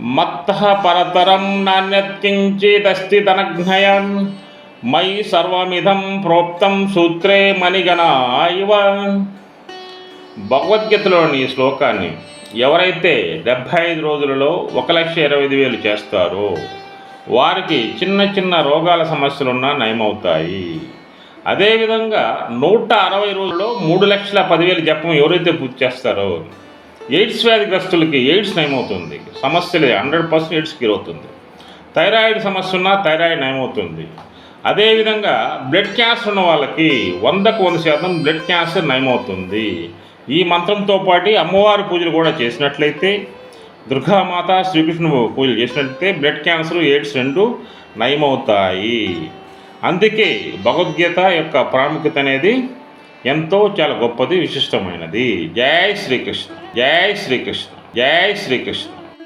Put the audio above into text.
మత్త పరతరం నాణ్యత్కించిదస్తి ధనఘ్నయం మై సర్వమిదం ప్రోక్తం సూత్రే మణిగణ ఇవ. భగవద్గీతలోని శ్లోకాన్ని ఎవరైతే డెబ్భై ఐదు రోజులలో ఒక లక్ష ఇరవై ఐదు వేలు చేస్తారో వారికి చిన్న చిన్న రోగాల సమస్యలున్నా నయమవుతాయి. అదేవిధంగా నూట అరవై రోజుల్లో మూడు లక్షల పదివేలు జపం ఎవరైతే పూర్తి చేస్తారో ఎయిడ్స్ వ్యాధిగ్రస్తులకి ఎయిడ్స్ నయమవుతుంది. సమస్యలే హండ్రెడ్ పర్సెంట్ ఎయిడ్స్ క్యూర్ అవుతుంది. థైరాయిడ్ సమస్య ఉన్నా థైరాయిడ్ నయమవుతుంది. అదేవిధంగా బ్లడ్ క్యాన్సర్ ఉన్న వాళ్ళకి వందకు వంద శాతం బ్లడ్ క్యాన్సర్ నయమవుతుంది. ఈ మంత్రంతో పాటు అమ్మవారి పూజలు కూడా చేసినట్లయితే దుర్గామాత శ్రీకృష్ణుడు పూజలు చేసినట్లయితే బ్లడ్ క్యాన్సర్ ఎయిడ్స్ రెండు నయమవుతాయి. అందుకే భగవద్గీత యొక్క ప్రాముఖ్యత అనేది ఎంతో చాలా గొప్పది విశిష్టమైనది. జై శ్రీకృష్ణ జై శ్రీకృష్ణ జై శ్రీకృష్ణ.